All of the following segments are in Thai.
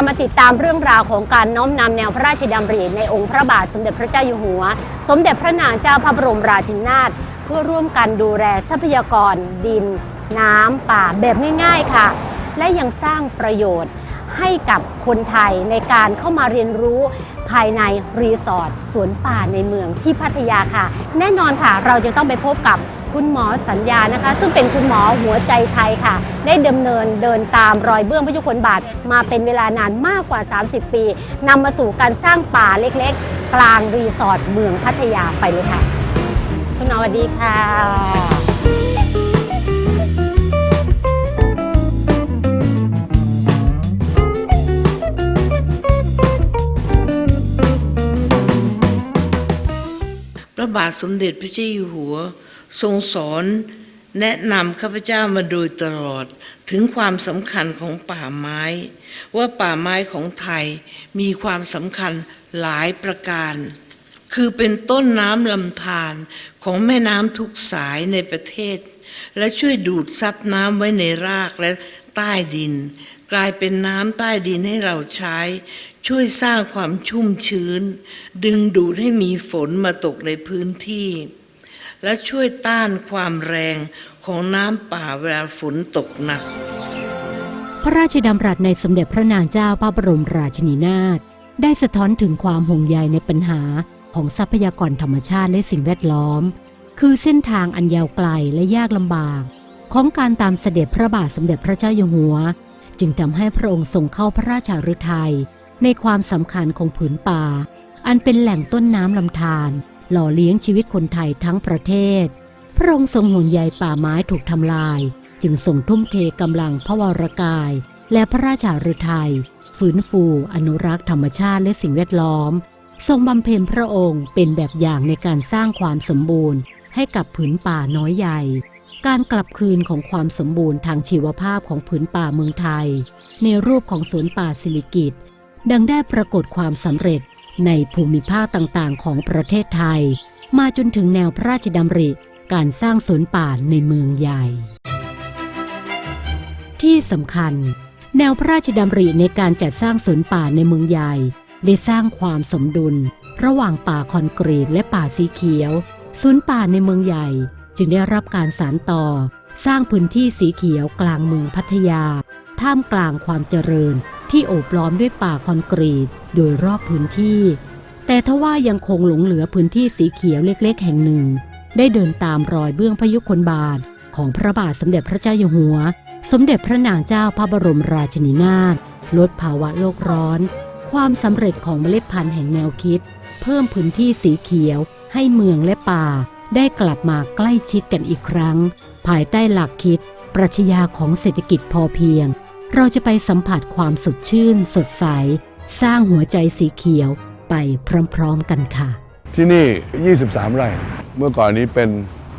ามาติดตามเรื่องราวของการน้อมนำแนวพระราชดำริในองค์พระบาทสมเด็จพระเจ้าอยู่หัว สมเด็จพระนางเจ้าพระบรมราชินีนาถเพื่อร่วมกันดูแลทรัพยากร ดิน น้ำป่าแบบง่าย ๆค่ะ และยังสร้างประโยชน์ให้กับคนไทยในการเข้ามาเรียนรู้ภายในรีสอร์ทสวนป่าในเมืองที่พัทยาค่ะ แน่นอนค่ะ เราจะต้องไปพบกับ คุณหมอสัญญานะคะ ซึ่งเป็นคุณหมอหัวใจไทยค่ะ ได้ดำเนินเดินตามรอยเบื้องพระยุคลบาทมาเป็นเวลานานมากกว่า 30 ปีนำมาสู่การสร้างป่าเล็กๆ กลางรีสอร์ทเมืองพัทยาไปเลยค่ะ คุณหมอสวัสดีค่ะพระบาทสมเด็จพระเจ้าอยู่หัว ทรงสอนแนะนำข้าพเจ้ามาโดยตลอดถึงความสำคัญของป่าไม้ ว่าป่าไม้ของไทยมีความสำคัญหลายประการ คือเป็นต้นน้ำลำธารของแม่น้ำทุกสายในประเทศ และช่วยดูดซับน้ำไว้ในรากและใต้ดิน กลายเป็นน้ำใต้ดินให้เราใช้ ช่วยสร้างความชุ่มชื้น ดึงดูดให้มีฝนมาตกในพื้นที่ และช่วยต้านความแรงของน้ำป่าเวลาฝนตกหนัก พระราชดำรัสในสมเด็จพระนางเจ้าพระบรมราชินีนาถได้สะท้อนถึงความห่วงใยในปัญหาของทรัพยากรธรรมชาติและสิ่งแวดล้อม คือเส้นทางอันยาวไกลและยากลำบาก ของการตามเสด็จพระบาทสมเด็จพระเจ้าอยู่หัว จึงทำให้พระองค์ทรงเข้าพระราชาฤทัยในความสำคัญของผืนป่า อันเป็นแหล่งต้นน้ำลำธาร หล่อเลี้ยงชีวิตคนไทยทั้งประเทศ พระองค์ทรงห่วงใยป่าไม้ถูกทำลาย จึงส่งทุ่มเทกำลังพระวรกาย และพระราชาฤทัยฟื้นฟูอนุรักษ์ธรรมชาติและสิ่งแวดล้อม ทรงบำเพ็ญพระองค์เป็นแบบอย่างในการสร้างความสมบูรณ์ ให้กับผืนป่าน้อยใหญ่ การกลับคืนของความสมบูรณ์ทางชีวภาพของผืนป่าเมืองไทย ในรูปของสวนป่าสิริกิตดังได้ปรากฏความสำเร็จ ในภูมิภาคต่างๆ ของประเทศไทย มาจนถึงแนวพระราชดำริ การสร้างสวนป่าในเมืองใหญ่ ที่สำคัญ แนวพระราชดำริในการจัดสร้างสวนป่าในเมืองใหญ่ ได้สร้างความสมดุล ระหว่างป่าคอนกรีตและป่าสีเขียวสวนป่าในเมืองใหญ่จึงได้รับการสานต่อ สร้างพื้นที่สีเขียวกลางเมืองพัทยา ท่ามกลางความเจริญ ที่โอบล้อมด้วยป่าคอนกรีตโดยรอบพื้นที่ แต่ทว่ายังคงหลงเหลือพื้นที่สีเขียวเล็กๆ แห่งหนึ่ง ได้เดินตามรอยเบื้องพยุคลบาทของพระบาทสมเด็จพระเจ้าอยู่หัว สมเด็จพระนางเจ้าพระบรมราชินีนาถลดภาวะโลกร้อน ความสำเร็จของเมล็ดพันธุ์แห่งแนวคิด เพิ่มพื้นที่สีเขียว ให้เมืองและป่า ได้กลับมาใกล้ชิดกันอีกครั้ง ภายใต้หลักคิด ปรัชญาของเศรษฐกิจพอเพียง เราจะไปสัมผัสความสดชื่น สดใส สร้างหัวใจสีเขียวไปพร้อมๆกันค่ะ ที่นี่ 23 ไร่ เมื่อก่อนนี้เป็น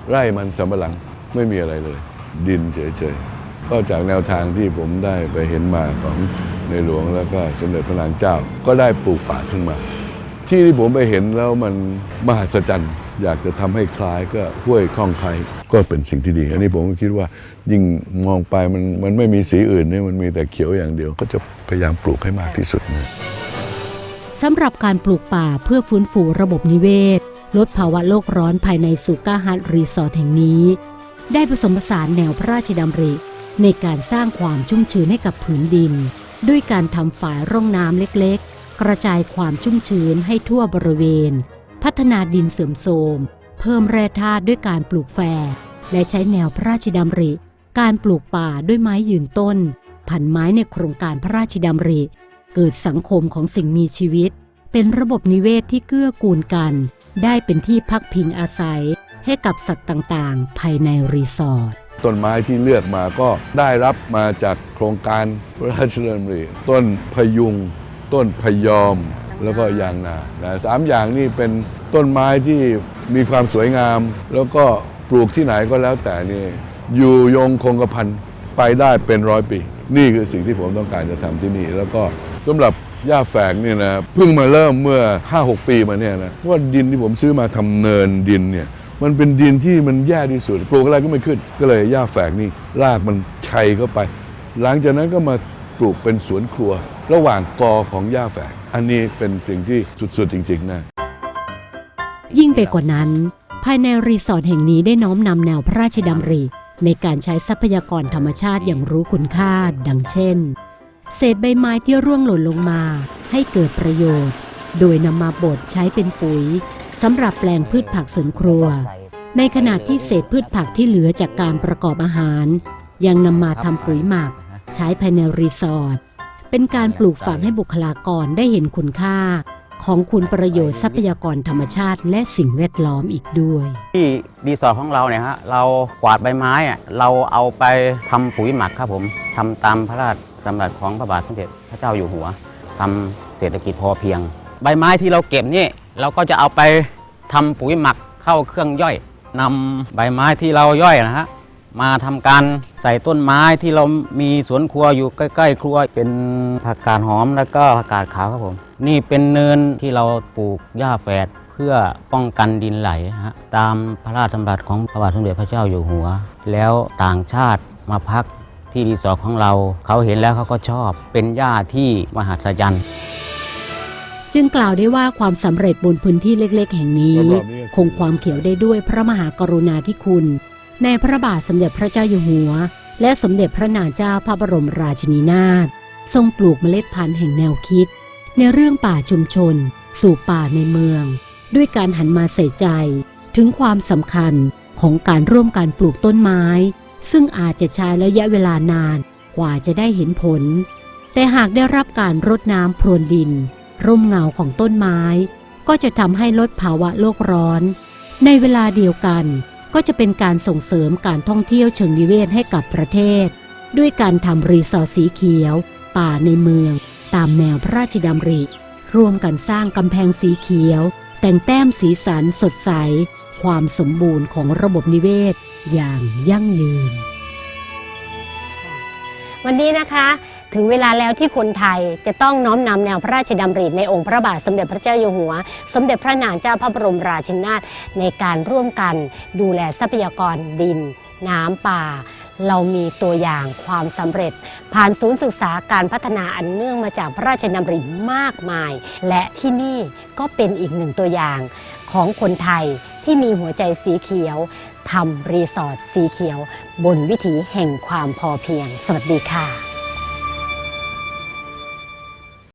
ไร่มันสำปะหลังไม่มีอะไรเลย ดินเฉยๆ ก็จากแนวทางที่ผมได้ไปเห็นมาของในหลวงแล้วก็สมเด็จพระนางเจ้า ก็ได้ปลูกป่าขึ้นมา ที่ที่ผมไปเห็นแล้วมันมหัศจรรย์ อยากจะทำให้คล้ายก็ห้วยคล่องไคลก็เป็นสิ่งที่ดี อันนี้ผมก็คิดว่ายิ่งมองไปมันมันไม่มีสีอื่นเนี่ยมันมีแต่เขียวอย่างเดียว ก็จะพยายามปลูกให้มากที่สุดนะสำหรับการปลูกป่าเพื่อฟื้นฟูระบบนิเวศ ลดภาวะโลกร้อนภายในสุก้าฮัทรีสอร์ทแห่งนี้ ได้ผสมผสานแนวพระราชดำริ ในการสร้างความชุ่มชื้นให้กับผืนดิน ด้วยการทำฝายร่องน้ำเล็กๆ กระจายความชุ่มชื้นให้ทั่วบริเวณ พัฒนาดินเสื่อมโทรม เพิ่มแร่ธาตุด้วยการปลูกแฝดและใช้แนวพระราชดำริ การปลูกป่าด้วยไม้ยืนต้น พันไม้ในโครงการพระราชดำริ เกิดสังคมของสิ่งมีชีวิต เป็นระบบนิเวศที่เกื้อกูลกัน ได้เป็นที่พักพิงอาศัย ให้กับสัตว์ต่างๆ ภายในรีสอร์ทต้นไม้ที่เลือกมาก็ได้รับมาจากโครงการพระราชดำริต้นพยุง ต้นพยอม แล้วก็ยางนานะสามอย่างนี่เป็นต้นไม้ที่มีความสวยงาม แล้วก็ปลูกที่ไหนก็แล้วแต่นี่อยู่ยงคงกระพันไปได้เป็นร้อยปี นี่คือสิ่งที่ผมต้องการจะทำที่นี่ แล้วก็สำหรับหญ้าแฝกเนี่ยนะเพิ่งมาเริ่มเมื่อ 5-6 ปีมาเนี่ยนะว่าดินที่ผมซื้อมาทำเนินดินเนี่ยมันเป็นดินที่มันแย่ที่สุดปลูกอะไรก็ไม่ขึ้น ก็เลยหญ้าแฝกนี่รากมันชัยเข้าไป หลังจากนั้นก็มา ปลูกเป็นสวนครัว ระหว่างกอของหญ้าแฝก อันนี้เป็นสิ่งที่สุดๆจริงๆนะ ยิ่งไปกว่านั้น ภายในรีสอร์ทแห่งนี้ได้น้อมนำแนวพระราชดำริ ในการใช้ทรัพยากรธรรมชาติอย่างรู้คุณค่า ดังเช่น เศษใบไม้ที่ร่วงหล่นลงมา ให้เกิดประโยชน์ โดยนำมาบดใช้เป็นปุ๋ยสำหรับแปลงพืชผักสวนครัว ในขณะที่เศษพืชผักที่เหลือจากการประกอบอาหาร ยังนำมาทำปุ๋ยหมัก ใช้ภายในรีสอร์ทเป็นการปลูกฝังให้บุคลากรได้เห็นคุณค่า ของคุณประโยชน์ทรัพยากรธรรมชาติ และสิ่งแวดล้อมอีกด้วย ที่รีสอร์ทของเราเนี่ยฮะเรากวาดใบไม้อะเราเอาไปทำปุ๋ยหมักครับผมทำตามพระราชดำรัสของพระบาทสมเด็จพระเจ้าอยู่หัวทำเศรษฐกิจพอเพียง ใบไม้ที่เราเก็บนี่เราก็จะเอาไปทำปุ๋ยหมักเข้าเครื่องย่อยนำใบไม้ที่เราย่อยนะฮะ มาทำการใส่ต้นไม้ที่เรามีสวนครัวอยู่ใกล้ ๆ ครัวเป็นผักกาดหอมแล้วก็ผักกาดขาวครับผม นี่เป็นเนินที่เราปลูกหญ้าแฝดเพื่อป้องกันดินไหลฮะตามพระราชดำรัสของพระบาทสมเด็จพระเจ้าอยู่หัว แล้วต่างชาติมาพักที่รีสอร์ทของเรา เขาเห็นแล้วเขาก็ชอบเป็นหญ้าที่มหัศจรรย์จึงกล่าวได้ว่าความสำเร็จบนพื้นที่เล็ก ๆ แห่งนี้ คงความเขียวได้ด้วยพระมหากรุณาธิคุณ ในพระบาทสมเด็จพระเจ้าอยู่หัว และสมเด็จพระนางเจ้าพระบรมราชินีนาถทรงปลูกเมล็ดพันธุ์แห่งแนวคิด ในเรื่องป่าชุมชน สู่ป่าในเมือง ด้วยการหันมาใส่ใจ ถึงความสำคัญของการร่วมการปลูกต้นไม้ ซึ่งอาจจะใช้ระยะเวลานานกว่าจะได้เห็นผล แต่หากได้รับการรดน้ำพรวนดิน ร่มเงาของต้นไม้ ก็จะทำให้ลดภาวะโลกร้อน ในเวลาเดียวกัน ก็จะเป็นการส่งเสริมการท่องเที่ยวเชิงนิเวศให้กับประเทศ ด้วยการทำรีสอร์ทสีเขียว ป่าในเมือง ตามแนวพระราชดำริร่วมกันสร้างกำแพงสีเขียว แต่งแต้มสีสันสดใส ความสมบูรณ์ของระบบนิเวศอย่างยั่งยืน วันนี้นะคะ ถึงเวลาแล้วที่คนไทยจะต้องน้อมนำแนวพระราชดำริในองค์พระบาทสมเด็จพระเจ้าอยู่หัว สมเด็จพระนางเจ้าพระบรมราชินีนาถในการร่วมกันดูแลทรัพยากรดิน น้ำป่า เรามีตัวอย่างความสำเร็จ ผ่านศูนย์ศึกษาการพัฒนาอันเนื่องมาจากพระราชดำริมากมาย และที่นี่ก็เป็นอีกหนึ่งตัวอย่างของคนไทยที่มีหัวใจสีเขียวทำรีสอร์ทสีเขียว บนวิถีแห่งความพอเพียง สวัสดีค่ะ